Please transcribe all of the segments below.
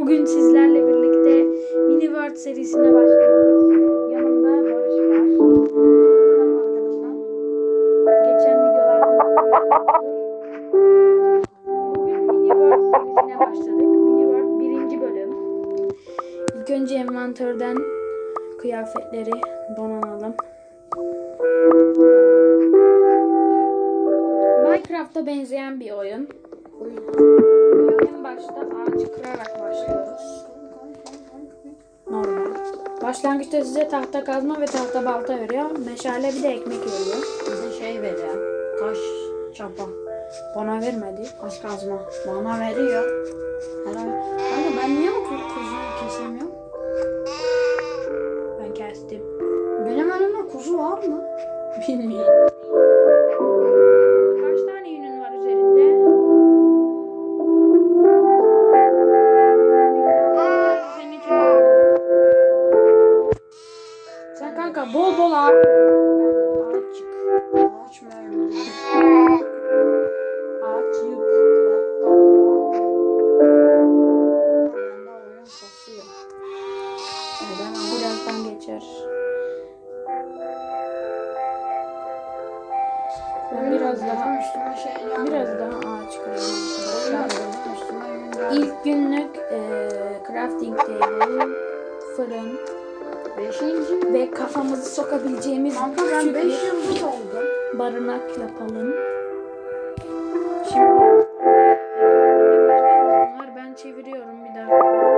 Bugün sizlerle birlikte Mini World serisine başlıyoruz. Yanımda Barış var. Geçen videolarda. Bugün Mini World serisine başladık. Mini World birinci bölüm. İlk önce envantörden kıyafetleri donanalım. Minecraft'a benzeyen bir oyun. Başta ağaç kırarak başlıyoruz. Normal. Başlangıçta size tahta kazma ve tahta balta veriyor. Meşale bir de ekmek veriyor. Bize şey veriyor. Taş, çapa, Bana vermedi. taş kazma. Bana veriyor. Herhalde. Kanka ben niye bu ku- kuzuyu kesemiyorum? Ben kestim. Benim önümde kuzu var mı? Bilmiyorum. Bol bol ağaç. Ağaç yık. Ağaç yık. Bende oyun kasıyor. Neden? Birazdan geçer. Ben biraz daha üstüme şey biraz daha ağaç kırıyorum. İlk günlük eee, crafting table, fırın Beşinci. ve kafamızı sokabileceğimiz Kanka ben küçük 5 bir yıldız oldum. barınak yapalım. Şimdi var ben çeviriyorum bir dakika.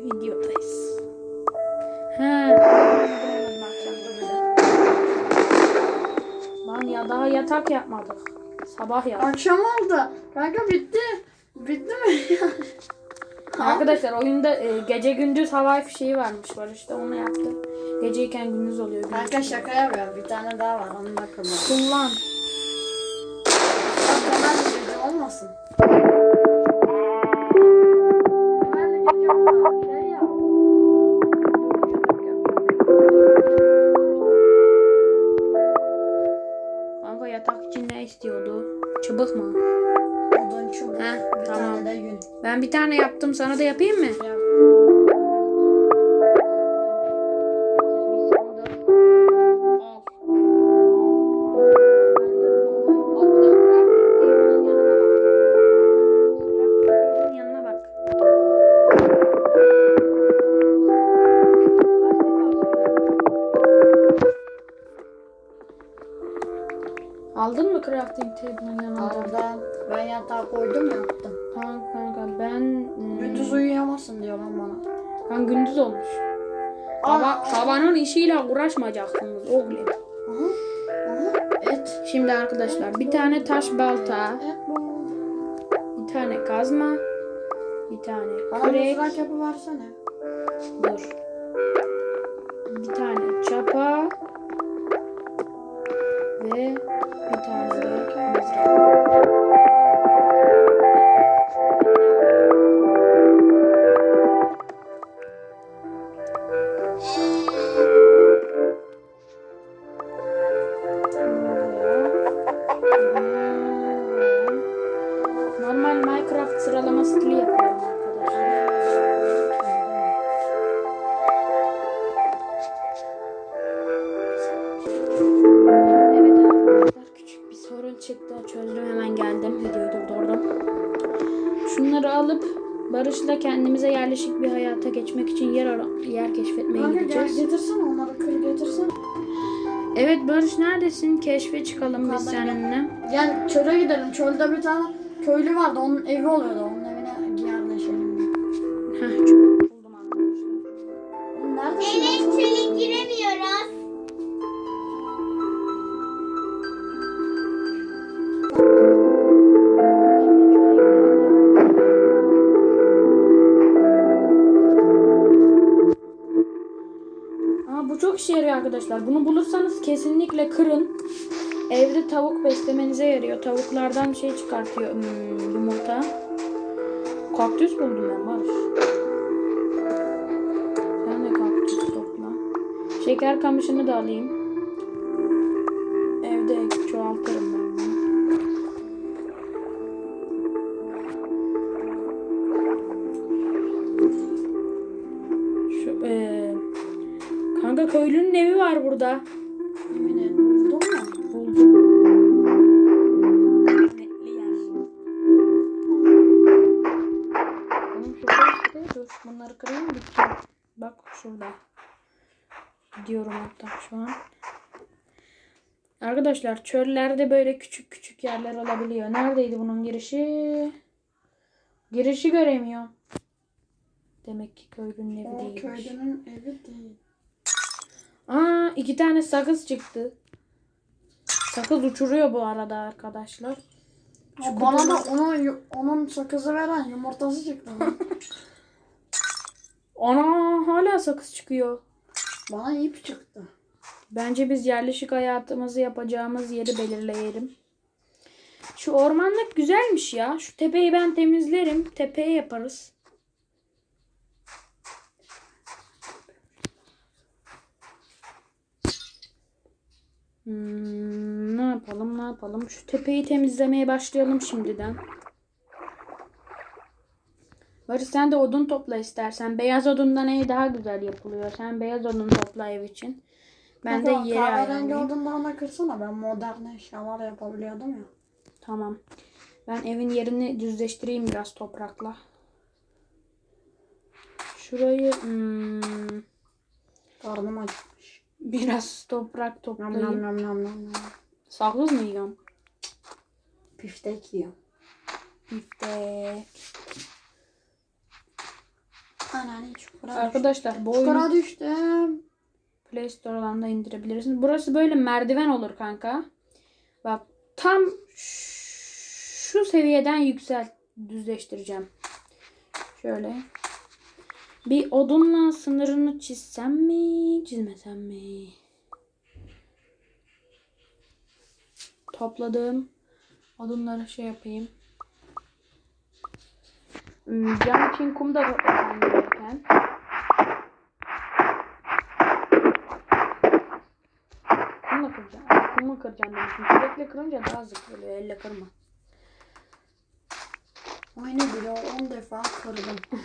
Videodayız. He. Lan ya daha yatak yapmadık. Sabah yap. Akşam oldu. Kanka bitti. Bitti mi? Arkadaşlar oyunda e, gece gündüz havai fişeği varmış var işte onu yaptı. Geceyken gündüz oluyor. gündüz Kanka şaka yapıyorum. Bir tane daha var. Onu da kırmadım. Kullan. Temel gece olmasın. Temel gece olmasın. Şey yap. Kanka yatak için ne istiyordu? Çıbık mı? Odun çubuk. Heh, bir tamam. tane de yün. Ben bir tane yaptım sana da yapayım mı? Yap. Crafting table'ın yanında? Arada ben yatağa koydum yaptım. Tamam kanka ben... hmm, Gündüz uyuyamazsın diyor lan bana. Ben gündüz olmuş. Hava, havanın işiyle uğraşmayacaksınız oğlum. Aha. Aha. Et. Şimdi arkadaşlar bir tane taş balta, bir tane kazma, bir tane Bana kürek, mızrak yapıversene. dur. Bir tane çapa ve bir tane de mızrak. Normal Minecraft sıralama stili yapıyorum Barış'la kendimize yerleşik bir hayata geçmek için yer ara- yer keşfetmeye Kanka gideceğiz. getirsene onları kır getirsene. Evet Barış neredesin? Keşfe çıkalım biz Yukarıda gel. seninle. Gel çöle gidelim. Çölde bir tane köylü vardı. Onun evi oluyordu. Arkadaşlar. Bunu bulursanız kesinlikle kırın. Evde tavuk beslemenize yarıyor. Tavuklardan şey çıkartıyor. Hmm, yumurta. Kaktüs buldum ben Barış. Sen de kaktüs topla. Şeker kamışını da alayım. Şurada. Gidiyorum hatta şu an. Arkadaşlar çöllerde böyle küçük küçük yerler olabiliyor. Neredeydi bunun girişi? Girişi göremiyorum. Demek ki köylünün evi O değilmiş. köylünün evi değil. Aa iki tane sakız çıktı. Sakız uçuruyor bu arada arkadaşlar. Ya bana da ona, onun sakızı veren yumurtası çıktı. Ana hala sakız çıkıyor. bana ip çıktı. Bence biz yerleşik hayatımızı yapacağımız yeri belirleyelim. Şu ormanlık güzelmiş ya. Şu tepeyi ben temizlerim. Tepeye yaparız. Hmm, ne yapalım ne yapalım. Şu tepeyi temizlemeye başlayalım şimdiden. Barış sen de odun topla istersen. Beyaz odundan ev daha güzel yapılıyor. Sen beyaz odun topla ev için. Ben de Kanka, yeri Kahverengi ayarlayayım. odunlarına kırsana ben modern eşyalar yapabiliyordum ya. Tamam. Ben evin yerini düzleştireyim biraz toprakla. Şurayı hmm, Karnım acıkmış. biraz toprak Nam toplayayım. nam nam nam nam nam. Sakız mı yiyorsun? Piftek yiyorum. Biftek. Anneanne çukura Arkadaşlar bu düştüm. oyunu düştüm. Play Store'dan da indirebilirsiniz. Burası böyle merdiven olur kanka. Bak tam şu seviyeden yüksel düzleştireceğim. Şöyle. Bir odunla sınırını çizsem mi, çizmesem mi? Topladığım odunları şey yapayım. Cam için kum da toplamam gereken. Kumla kıracağım. Kumla kıracağım demiştim. Kürekle kırınca daha hızlı kırılıyor. Elle kırma. Aynı bile 10 defa kırdım.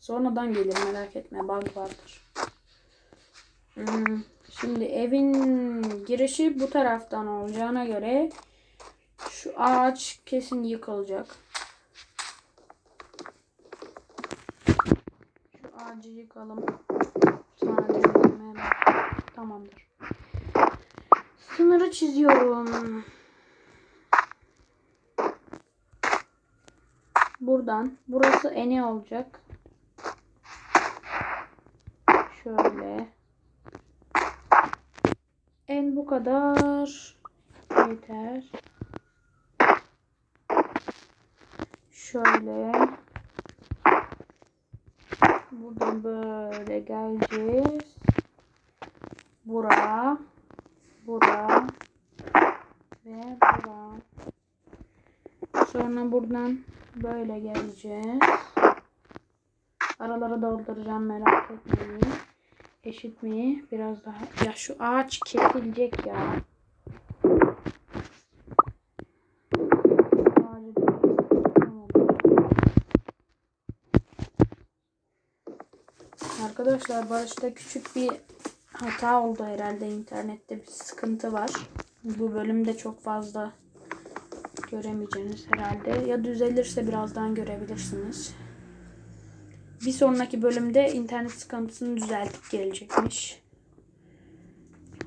Sonradan gelir merak etme. Bug vardır. Hmm, Şimdi evin girişi bu taraftan olacağına göre şu ağaç kesin yıkılacak. Ağacı yıkalım. Sonra. Tamamdır. Sınırı çiziyorum. Buradan. Burası eni olacak. Şöyle. En bu kadar. Yeter. Şöyle. Buradan böyle geleceğiz. Bura. Bura. Ve bura. Sonra buradan böyle geleceğiz. Aralara dolduracağım merak etmeyin. Eşit mi? Biraz daha. Ya şu ağaç kesilecek ya. Arkadaşlar başta küçük bir hata oldu herhalde internette bir sıkıntı var. Bu bölümde çok fazla göremeyeceğiniz herhalde. Ya düzelirse birazdan görebilirsiniz. Bir sonraki bölümde internet sıkıntısını düzeltip gelecekmiş.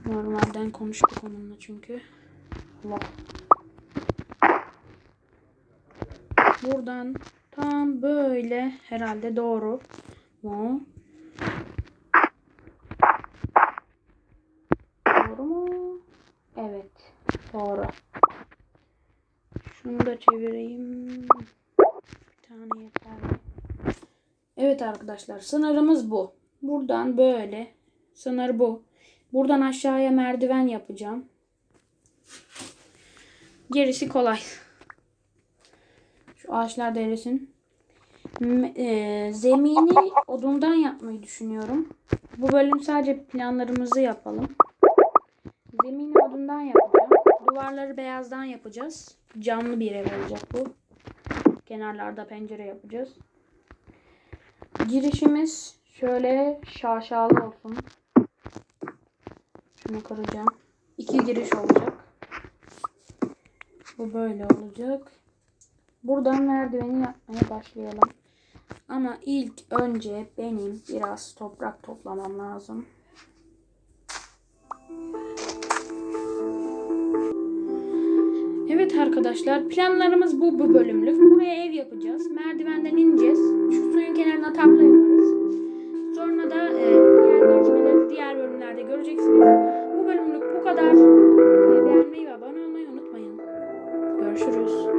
Normalden konuştuk onunla çünkü. Allah. Buradan tam böyle herhalde doğru mu? Doğru mu? Evet. Doğru. Şunu da çevireyim. Bir tane yeter. Evet arkadaşlar sınırımız bu. Buradan böyle. Sınır bu. Buradan aşağıya merdiven yapacağım. Gerisi kolay. Şu ağaçlar devrilsin. M- e, zemini odundan yapmayı düşünüyorum. Bu bölüm sadece planlarımızı yapalım. Zemini odundan yapacağım. Duvarları beyazdan yapacağız. Camlı bir ev olacak bu. Kenarlarda pencere yapacağız. Girişimiz şöyle şaşalı olsun. Şunu kıracağım. İki giriş olacak. Bu böyle olacak. Buradan merdiveni yapmaya başlayalım. Ama ilk önce benim biraz toprak toplamam lazım. Arkadaşlar planlarımız bu bu bölümlük. Buraya ev yapacağız. Merdivenden ineceğiz. Şu suyun kenarına tablo yaparız. Sonra da e, diğer gelişmeleri diğer bölümlerde göreceksiniz. Bu bölümlük bu kadar. E, beğenmeyi ve abone olmayı unutmayın. Görüşürüz.